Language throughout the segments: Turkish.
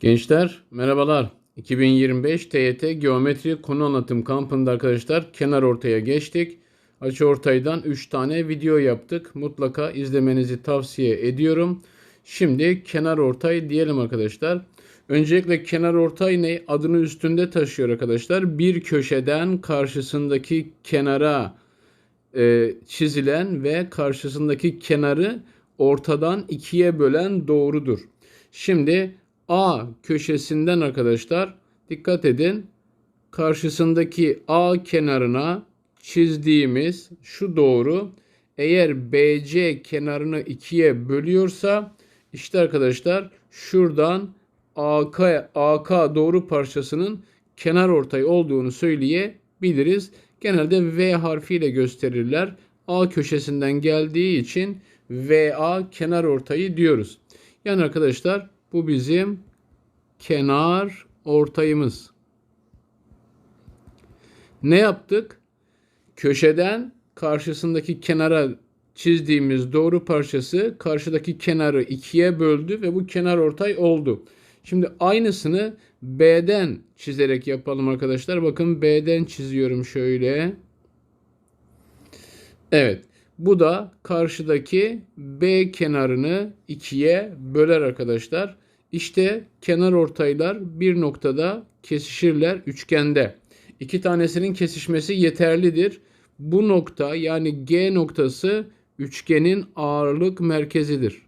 Gençler merhabalar. 2025 TYT Geometri Konu Anlatım Kampı'nda arkadaşlar kenar ortaya geçtik. Açı ortaydan 3 tane video yaptık. Mutlaka izlemenizi tavsiye ediyorum. Şimdi kenar ortay diyelim arkadaşlar. Öncelikle kenar ortay ne? Adını üstünde taşıyor arkadaşlar. Bir köşeden karşısındaki kenara e, çizilen ve karşısındaki kenarı ortadan ikiye bölen doğrudur. Şimdi A köşesinden arkadaşlar dikkat edin. Karşısındaki A kenarına çizdiğimiz şu doğru eğer BC kenarını ikiye bölüyorsa işte arkadaşlar şuradan AK, AK doğru parçasının kenar ortay olduğunu söyleyebiliriz. Genelde V harfiyle gösterirler. A köşesinden geldiği için VA kenar ortayı diyoruz. Yani arkadaşlar bu bizim kenar ortayımız. Ne yaptık? Köşeden karşısındaki kenara çizdiğimiz doğru parçası karşıdaki kenarı ikiye böldü ve bu kenar ortay oldu. Şimdi aynısını B'den çizerek yapalım arkadaşlar. Bakın B'den çiziyorum şöyle. Evet. Bu da karşıdaki B kenarını ikiye böler arkadaşlar. İşte kenar ortaylar bir noktada kesişirler üçgende. İki tanesinin kesişmesi yeterlidir. Bu nokta yani G noktası üçgenin ağırlık merkezidir.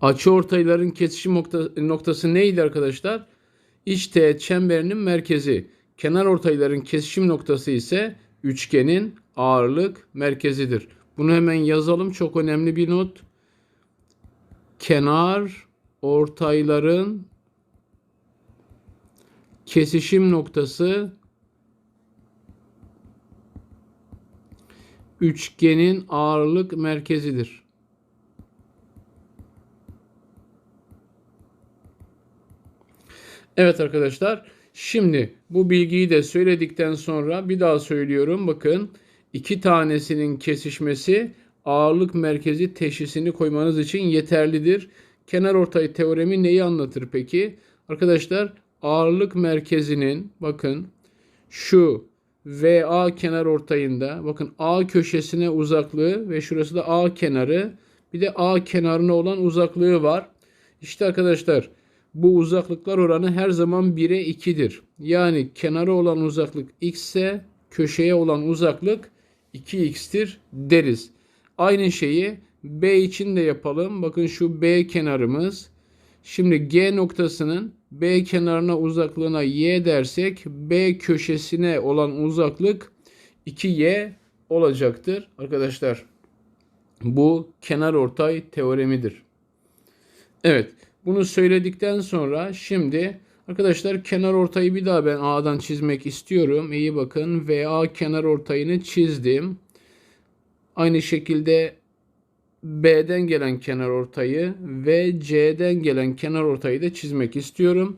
Açı ortayların kesişim noktası neydi arkadaşlar? İç teğet çemberinin merkezi. Kenar ortayların kesişim noktası ise üçgenin ağırlık merkezidir. Bunu hemen yazalım. Çok önemli bir not. Kenar ortayların kesişim noktası üçgenin ağırlık merkezidir. Evet arkadaşlar. Şimdi bu bilgiyi de söyledikten sonra bir daha söylüyorum. Bakın iki tanesinin kesişmesi ağırlık merkezi teşhisini koymanız için yeterlidir. Kenar ortay teoremi neyi anlatır peki? Arkadaşlar ağırlık merkezinin bakın şu VA kenar ortayında bakın A köşesine uzaklığı ve şurası da A kenarı bir de A kenarına olan uzaklığı var. İşte arkadaşlar bu uzaklıklar oranı her zaman 1'e 2'dir. Yani kenara olan uzaklık x ise köşeye olan uzaklık 2x'tir deriz. Aynı şeyi B için de yapalım. Bakın şu B kenarımız. Şimdi G noktasının B kenarına uzaklığına y dersek B köşesine olan uzaklık 2y olacaktır. Arkadaşlar bu kenar ortay teoremidir. Evet. Bunu söyledikten sonra şimdi arkadaşlar kenar ortayı bir daha ben A'dan çizmek istiyorum. İyi bakın VA kenar ortayını çizdim. Aynı şekilde B'den gelen kenar ortayı ve C'den gelen kenar ortayı da çizmek istiyorum.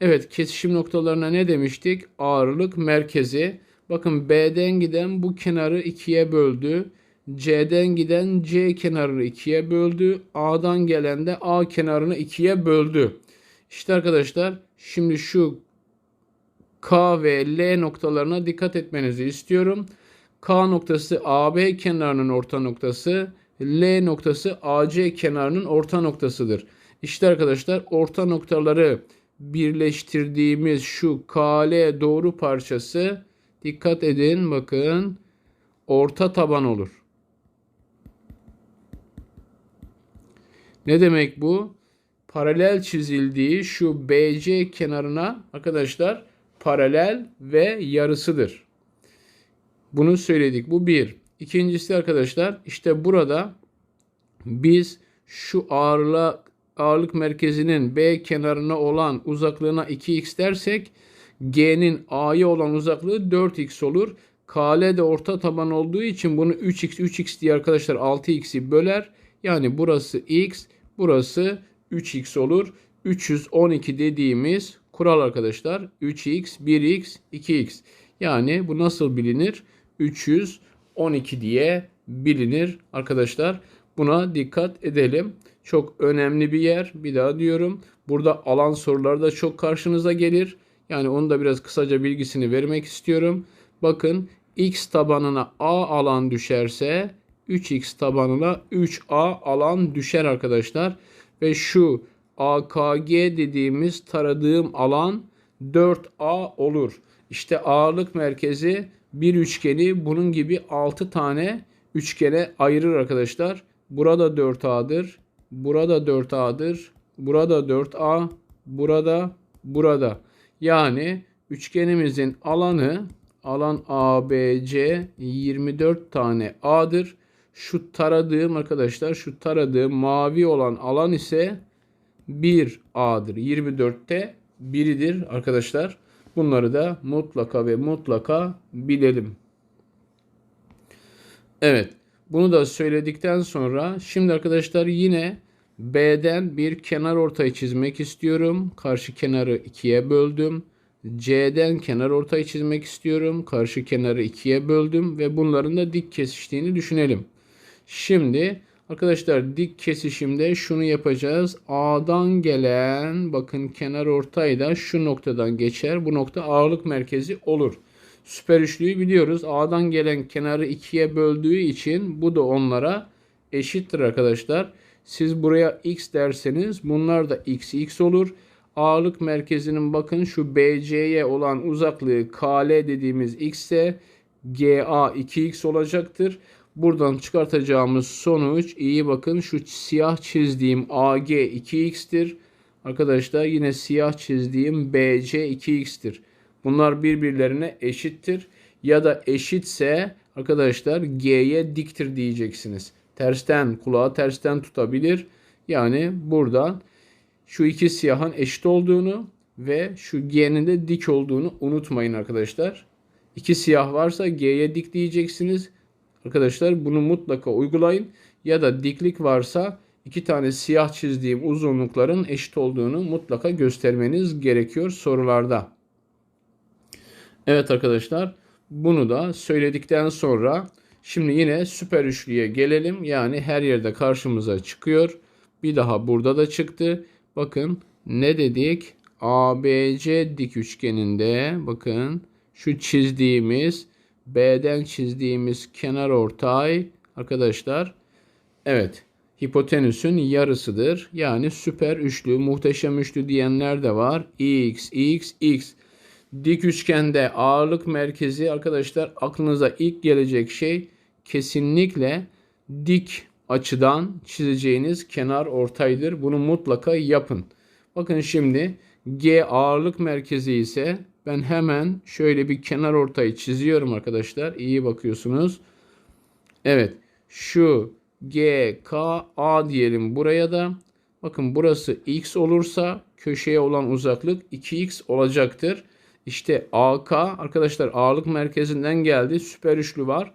Evet kesişim noktalarına ne demiştik? Ağırlık merkezi. Bakın B'den giden bu kenarı ikiye böldü. C'den giden C kenarını ikiye böldü. A'dan gelen de A kenarını ikiye böldü. İşte arkadaşlar şimdi şu K ve L noktalarına dikkat etmenizi istiyorum. K noktası AB kenarının orta noktası. L noktası AC kenarının orta noktasıdır. İşte arkadaşlar orta noktaları birleştirdiğimiz şu KL doğru parçası dikkat edin bakın orta taban olur. Ne demek bu? Paralel çizildiği şu BC kenarına arkadaşlar paralel ve yarısıdır. Bunu söyledik. Bu bir. İkincisi arkadaşlar işte burada biz şu ağırlık ağırlık merkezinin B kenarına olan uzaklığına 2x dersek G'nin A'ya olan uzaklığı 4x olur. KL de orta taban olduğu için bunu 3x 3x diye arkadaşlar 6x'i böler. Yani burası x, Burası 3x olur. 312 dediğimiz kural arkadaşlar 3x, 1x, 2x. Yani bu nasıl bilinir? 312 diye bilinir arkadaşlar. Buna dikkat edelim. çok önemli bir yer. Bir daha diyorum. Burada alan soruları da çok karşınıza gelir. Yani onu da biraz kısaca bilgisini vermek istiyorum. Bakın x tabanına a alan düşerse 3x tabanına 3a alan düşer arkadaşlar. Ve şu AKG dediğimiz taradığım alan 4A olur. İşte ağırlık merkezi bir üçgeni bunun gibi 6 tane üçgene ayırır arkadaşlar. Burada 4A'dır. Burada 4A'dır. Burada 4A. Burada burada. Yani üçgenimizin alanı alan ABC 24 tane A'dır. Şu taradığım arkadaşlar şu taradığım mavi olan alan ise 1A'dır. 24'te biridir arkadaşlar. Bunları da mutlaka ve mutlaka bilelim. Evet. Bunu da söyledikten sonra şimdi arkadaşlar yine B'den bir kenar ortayı çizmek istiyorum. Karşı kenarı ikiye böldüm. C'den kenar ortayı çizmek istiyorum. Karşı kenarı ikiye böldüm ve bunların da dik kesiştiğini düşünelim. Şimdi arkadaşlar dik kesişimde şunu yapacağız. A'dan gelen bakın kenar ortay da şu noktadan geçer. Bu nokta ağırlık merkezi olur. Süper üçlüyü biliyoruz. A'dan gelen kenarı ikiye böldüğü için bu da onlara eşittir arkadaşlar. Siz buraya x derseniz bunlar da x x olur. Ağırlık merkezinin bakın şu BC'ye olan uzaklığı KL dediğimiz x ise GA 2x olacaktır. Buradan çıkartacağımız sonuç iyi bakın şu siyah çizdiğim AG 2x'tir. Arkadaşlar yine siyah çizdiğim BC 2x'tir. Bunlar birbirlerine eşittir. Ya da eşitse arkadaşlar G'ye diktir diyeceksiniz. Tersten kulağı tersten tutabilir. Yani buradan şu iki siyahın eşit olduğunu ve şu G'nin de dik olduğunu unutmayın arkadaşlar. İki siyah varsa G'ye dik diyeceksiniz. Arkadaşlar bunu mutlaka uygulayın. Ya da diklik varsa iki tane siyah çizdiğim uzunlukların eşit olduğunu mutlaka göstermeniz gerekiyor sorularda. Evet arkadaşlar bunu da söyledikten sonra şimdi yine süper üçlüye gelelim. Yani her yerde karşımıza çıkıyor. Bir daha burada da çıktı. Bakın ne dedik? ABC dik üçgeninde bakın şu çizdiğimiz B'den çizdiğimiz kenar ortay arkadaşlar evet hipotenüsün yarısıdır. Yani süper üçlü, muhteşem üçlü diyenler de var. X, X, X. Dik üçgende ağırlık merkezi arkadaşlar aklınıza ilk gelecek şey kesinlikle dik açıdan çizeceğiniz kenar ortaydır. Bunu mutlaka yapın. Bakın şimdi G ağırlık merkezi ise ben hemen şöyle bir kenar ortayı çiziyorum arkadaşlar. İyi bakıyorsunuz. Evet. Şu G, K, A diyelim buraya da. Bakın burası X olursa köşeye olan uzaklık 2X olacaktır. İşte AK arkadaşlar ağırlık merkezinden geldi. Süper üçlü var.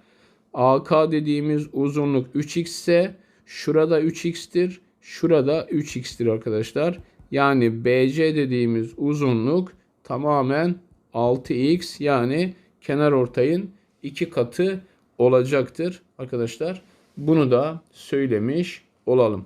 AK dediğimiz uzunluk 3x ise şurada 3x'tir. Şurada 3x'tir arkadaşlar. Yani BC dediğimiz uzunluk tamamen 6x yani kenar ortayın iki katı olacaktır arkadaşlar. Bunu da söylemiş olalım.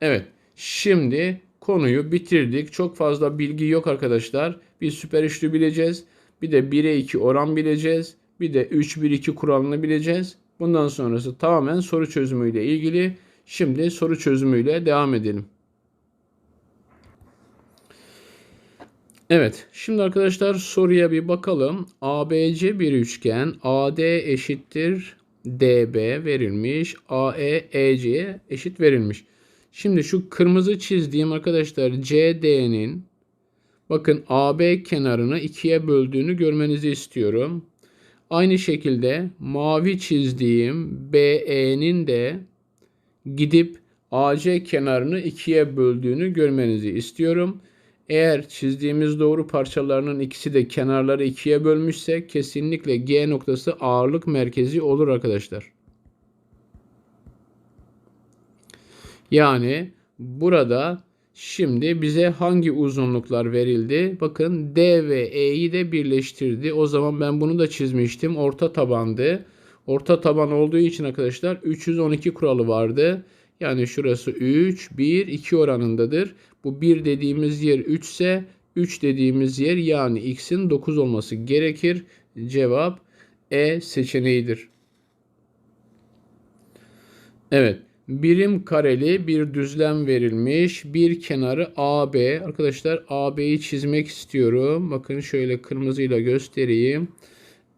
Evet şimdi konuyu bitirdik. Çok fazla bilgi yok arkadaşlar. Bir süper üçlü bileceğiz. Bir de 1'e 2 oran bileceğiz. Bir de 3-1-2 kuralını bileceğiz. Bundan sonrası tamamen soru çözümüyle ilgili. Şimdi soru çözümüyle devam edelim. Evet, şimdi arkadaşlar soruya bir bakalım. ABC bir üçgen, AD eşittir DB verilmiş, AE EC'ye eşit verilmiş. Şimdi şu kırmızı çizdiğim arkadaşlar CD'nin bakın AB kenarını ikiye böldüğünü görmenizi istiyorum. Aynı şekilde mavi çizdiğim BE'nin de gidip AC kenarını ikiye böldüğünü görmenizi istiyorum. Eğer çizdiğimiz doğru parçalarının ikisi de kenarları ikiye bölmüşse kesinlikle G noktası ağırlık merkezi olur arkadaşlar. Yani burada şimdi bize hangi uzunluklar verildi? Bakın D ve E'yi de birleştirdi. O zaman ben bunu da çizmiştim. Orta tabandı. Orta taban olduğu için arkadaşlar 312 kuralı vardı. Yani şurası 3, 1, 2 oranındadır. Bu 1 dediğimiz yer 3 ise 3 dediğimiz yer yani x'in 9 olması gerekir. Cevap E seçeneğidir. Evet. Birim kareli bir düzlem verilmiş. Bir kenarı AB. Arkadaşlar AB'yi çizmek istiyorum. Bakın şöyle kırmızıyla göstereyim.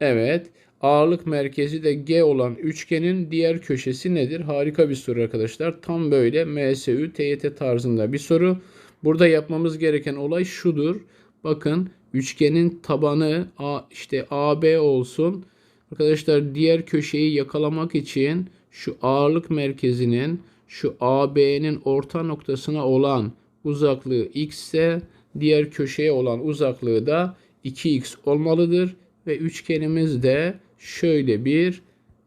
Evet. Ağırlık merkezi de G olan üçgenin diğer köşesi nedir? Harika bir soru arkadaşlar. Tam böyle MSÜ, TYT tarzında bir soru. Burada yapmamız gereken olay şudur. Bakın üçgenin tabanı A, işte AB olsun. Arkadaşlar diğer köşeyi yakalamak için şu ağırlık merkezinin şu AB'nin orta noktasına olan uzaklığı x ise diğer köşeye olan uzaklığı da 2x olmalıdır ve üçgenimiz de şöyle bir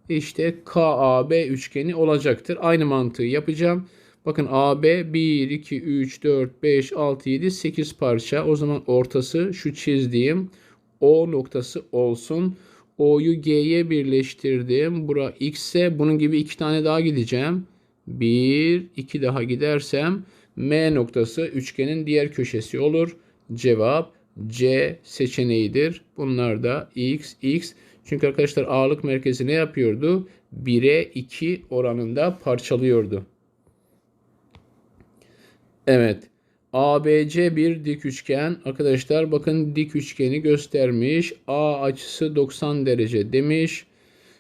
işte KAB üçgeni olacaktır. Aynı mantığı yapacağım. Bakın AB 1, 2, 3, 4, 5, 6, 7, 8 parça. O zaman ortası şu çizdiğim O noktası olsun. O'yu G'ye birleştirdim. Bura X ise bunun gibi iki tane daha gideceğim. 1, 2 daha gidersem M noktası üçgenin diğer köşesi olur. Cevap C seçeneğidir. Bunlar da X, X. Çünkü arkadaşlar ağırlık merkezi ne yapıyordu? 1'e 2 oranında parçalıyordu. Evet. ABC bir dik üçgen. Arkadaşlar bakın dik üçgeni göstermiş. A açısı 90 derece demiş.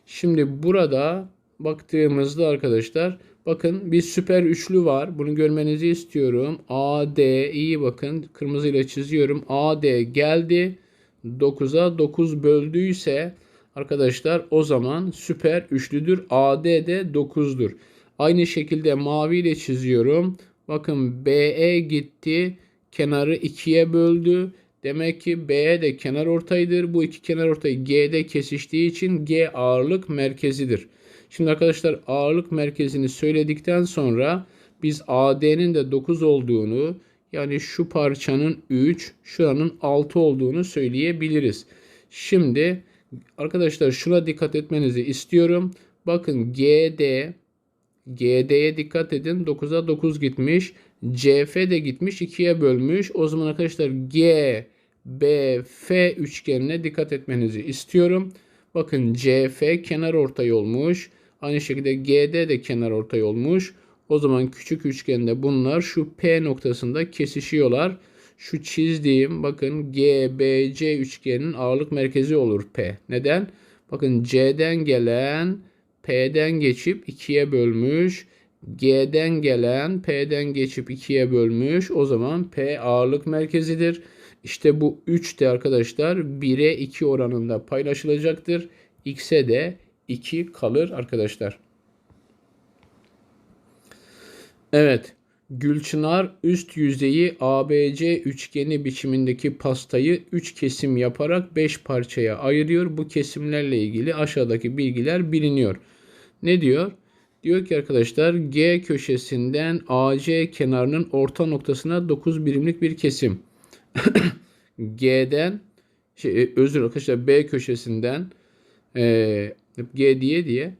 Şimdi burada baktığımızda arkadaşlar bakın bir süper üçlü var. Bunu görmenizi istiyorum. AD iyi bakın kırmızıyla çiziyorum. AD geldi. 9'a 9 böldüyse arkadaşlar o zaman süper üçlüdür. AD de 9'dur. Aynı şekilde mavi ile çiziyorum. Bakın BE gitti. Kenarı ikiye böldü. Demek ki BE de kenar ortaydır. Bu iki kenar ortayı G'de kesiştiği için G ağırlık merkezidir. Şimdi arkadaşlar ağırlık merkezini söyledikten sonra biz AD'nin de 9 olduğunu yani şu parçanın 3, şuranın 6 olduğunu söyleyebiliriz. Şimdi arkadaşlar şuna dikkat etmenizi istiyorum. Bakın GD GD'ye dikkat edin. 9'a 9 gitmiş. CF de gitmiş. 2'ye bölmüş. O zaman arkadaşlar G, B, F üçgenine dikkat etmenizi istiyorum. Bakın CF kenar ortay olmuş. Aynı şekilde GD de kenar ortay olmuş. O zaman küçük üçgende bunlar şu P noktasında kesişiyorlar. Şu çizdiğim bakın GBC üçgenin ağırlık merkezi olur P. Neden? Bakın C'den gelen P'den geçip 2'ye bölmüş. G'den gelen P'den geçip 2'ye bölmüş. O zaman P ağırlık merkezidir. İşte bu 3 de arkadaşlar 1'e 2 oranında paylaşılacaktır. X'e de 2 kalır arkadaşlar. Evet. Gülçınar üst yüzeyi ABC üçgeni biçimindeki pastayı 3 kesim yaparak 5 parçaya ayırıyor. Bu kesimlerle ilgili aşağıdaki bilgiler biliniyor. Ne diyor? Diyor ki arkadaşlar G köşesinden AC kenarının orta noktasına 9 birimlik bir kesim. G'den şey, e, özür arkadaşlar B köşesinden e, G diye diye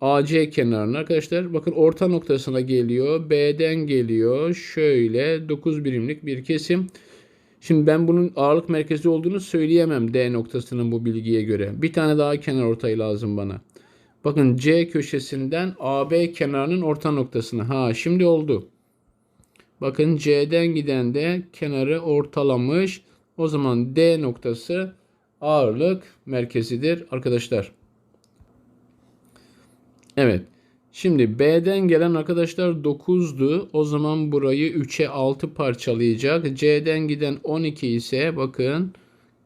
AC kenarına arkadaşlar bakın orta noktasına geliyor. B'den geliyor. Şöyle 9 birimlik bir kesim. Şimdi ben bunun ağırlık merkezi olduğunu söyleyemem D noktasının bu bilgiye göre. Bir tane daha kenar ortayı lazım bana. Bakın C köşesinden AB kenarının orta noktasına. Ha şimdi oldu. Bakın C'den giden de kenarı ortalamış. O zaman D noktası ağırlık merkezidir arkadaşlar. Evet. Şimdi B'den gelen arkadaşlar 9'du. O zaman burayı 3'e 6 parçalayacak. C'den giden 12 ise bakın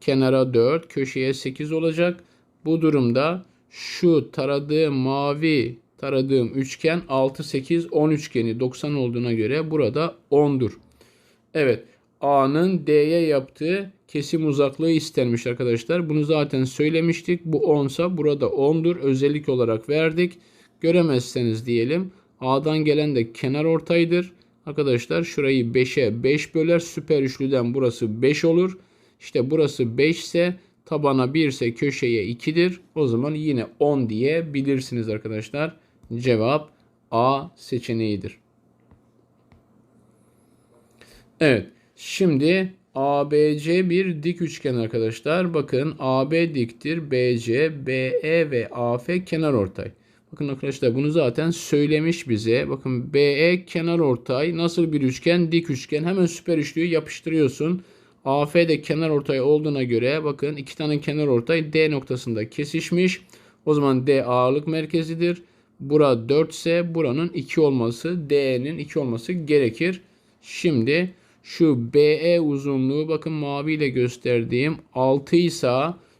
kenara 4, köşeye 8 olacak. Bu durumda şu taradığım mavi taradığım üçgen 6, 8, 10 üçgeni 90 olduğuna göre burada 10'dur. Evet. A'nın D'ye yaptığı kesim uzaklığı istenmiş arkadaşlar. Bunu zaten söylemiştik. Bu 10 sa burada 10'dur. Özellik olarak verdik. Göremezseniz diyelim. A'dan gelen de kenar ortaydır. Arkadaşlar şurayı 5'e 5 böler. Süper üçlüden burası 5 olur. İşte burası 5 ise tabana 1 ise köşeye 2'dir. O zaman yine 10 diye bilirsiniz arkadaşlar. Cevap A seçeneğidir. Evet. Şimdi ABC bir dik üçgen arkadaşlar. Bakın AB diktir. BC, BE ve AF kenar ortay. Bakın arkadaşlar bunu zaten söylemiş bize. Bakın BE kenar ortay nasıl bir üçgen? Dik üçgen. Hemen süper üçlüyü yapıştırıyorsun. AF de kenar ortay olduğuna göre bakın iki tane kenar ortay D noktasında kesişmiş. O zaman D ağırlık merkezidir. Bura 4 ise buranın 2 olması, D'nin 2 olması gerekir. Şimdi şu BE uzunluğu bakın maviyle gösterdiğim 6 ise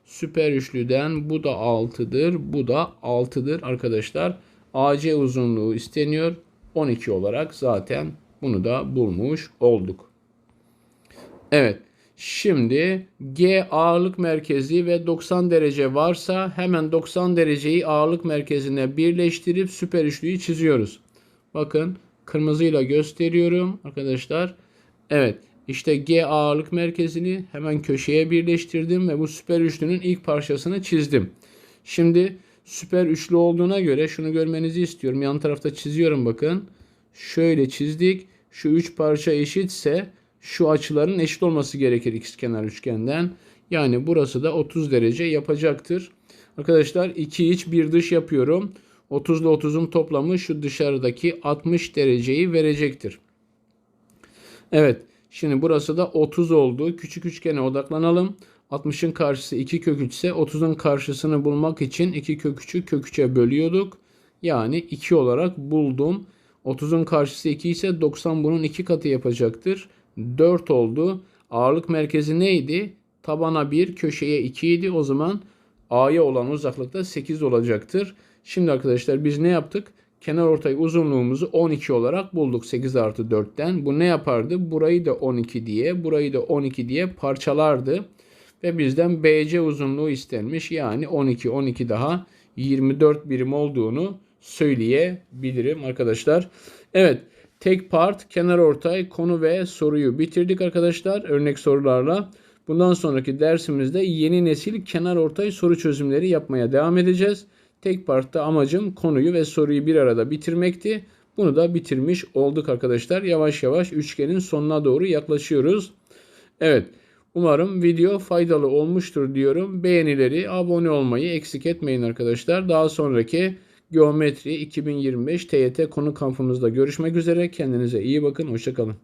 süper üçlüden bu da 6'dır. Bu da 6'dır arkadaşlar. AC uzunluğu isteniyor. 12 olarak zaten bunu da bulmuş olduk. Evet. Şimdi G ağırlık merkezi ve 90 derece varsa hemen 90 dereceyi ağırlık merkezine birleştirip süper üçlüyü çiziyoruz. Bakın kırmızıyla gösteriyorum arkadaşlar. Evet işte G ağırlık merkezini hemen köşeye birleştirdim ve bu süper üçlünün ilk parçasını çizdim. Şimdi süper üçlü olduğuna göre şunu görmenizi istiyorum. Yan tarafta çiziyorum bakın. Şöyle çizdik. Şu üç parça eşitse şu açıların eşit olması gerekir ikizkenar üçgenden. Yani burası da 30 derece yapacaktır. Arkadaşlar iki iç bir dış yapıyorum. 30 ile 30'un toplamı şu dışarıdaki 60 dereceyi verecektir. Evet. Şimdi burası da 30 oldu. Küçük üçgene odaklanalım. 60'ın karşısı 2 kök 3 ise 30'un karşısını bulmak için 2 kök 3'ü kök 3'e bölüyorduk. Yani 2 olarak buldum. 30'un karşısı 2 ise 90 bunun 2 katı yapacaktır. 4 oldu. Ağırlık merkezi neydi? Tabana 1, köşeye 2 idi. O zaman A'ya olan uzaklıkta 8 olacaktır. Şimdi arkadaşlar biz ne yaptık? Kenar ortay uzunluğumuzu 12 olarak bulduk 8 artı 4'ten. Bu ne yapardı? Burayı da 12 diye, burayı da 12 diye parçalardı. Ve bizden BC uzunluğu istenmiş. Yani 12, 12 daha 24 birim olduğunu söyleyebilirim arkadaşlar. Evet. Tek part, kenar ortay, konu ve soruyu bitirdik arkadaşlar örnek sorularla. Bundan sonraki dersimizde yeni nesil kenar ortay soru çözümleri yapmaya devam edeceğiz. Tek partta amacım konuyu ve soruyu bir arada bitirmekti. Bunu da bitirmiş olduk arkadaşlar. Yavaş yavaş üçgenin sonuna doğru yaklaşıyoruz. Evet. Umarım video faydalı olmuştur diyorum. Beğenileri, abone olmayı eksik etmeyin arkadaşlar. Daha sonraki Geometri 2025 TYT konu kampımızda görüşmek üzere. Kendinize iyi bakın. Hoşçakalın.